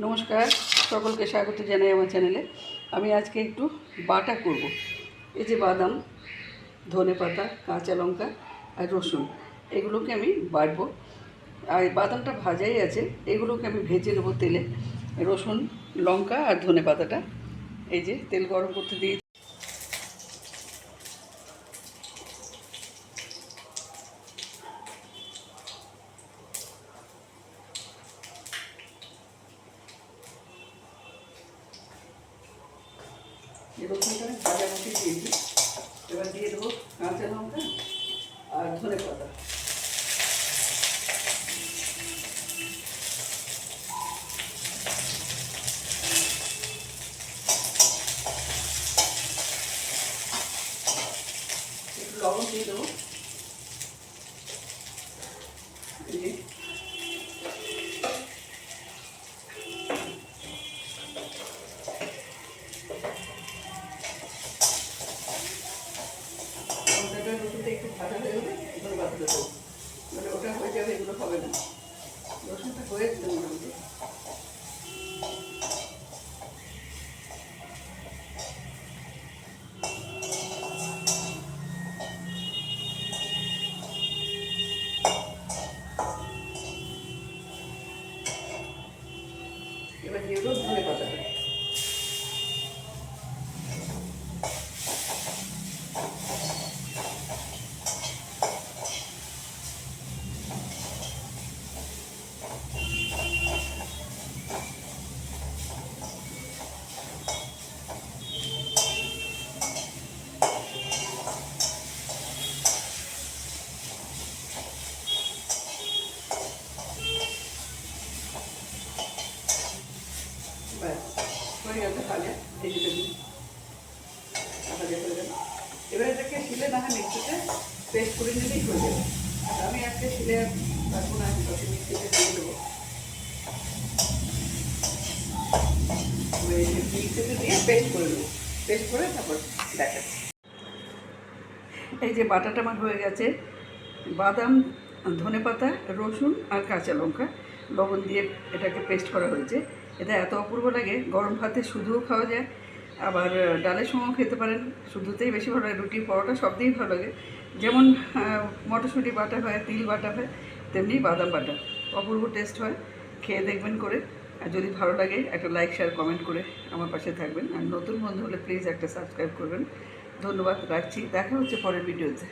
নমস্কার, সকলকে স্বাগত জানাই আমার চ্যানেলে। আমি আজকে একটু বাটা করব। এই যে বাদাম, ধনে পাতা, কাঁচা লঙ্কা আর রসুন, এগুলোকে আমি বাটব। আর বাদামটা ভাজাই আছে, এগুলোকে আমি ভেজে নেব তেলে। রসুন, লঙ্কা আর ধনে পাতাটা। এই যে তেল গরম করতে দিয়ে রসুনটা ভাজা মতো দিয়েছি? এবার দিয়ে দেবো কাঁচা লঙ্কা আর ধনে পাতা। একটু লবণ দিয়ে দেবো। এবার শিলে না হয় পেস্ট করে নিলেই হয়ে যাবে। আর আমি শিলে দিয়ে পেস্ট করে পেস্ট করে তারপর এই যে বাটাটা আমার হয়ে গেছে, বাদাম ধনে পাতা রসুন আর কাঁচা লঙ্কা, লবণ দিয়ে এটাকে পেস্ট করা হয়েছে। এটা এত অপূর্ব লাগে। গরম ভাতে শুধুও খাওয়া যায়, আবার ডালের সঙ্গেও খেতে পারেন। শুধুতেই বেশি ভালো লাগে, রুটি, পরোটা সব দিয়েই ভালো লাগে। যেমন মটরশুঁটি বাটা হয়, তিল বাটা হয়, তেমনি বাদাম বাটা। অপূর্ব টেস্ট হয়, খেয়ে দেখবেন করে। আর যদি ভালো লাগে, একটা লাইক শেয়ার কমেন্ট করে আমার পাশে থাকবেন। আর নতুন বন্ধু হলে প্লিজ একটা সাবস্ক্রাইব করবেন। ধন্যবাদ, রাখছি। দেখা হচ্ছে পরের ভিডিওতে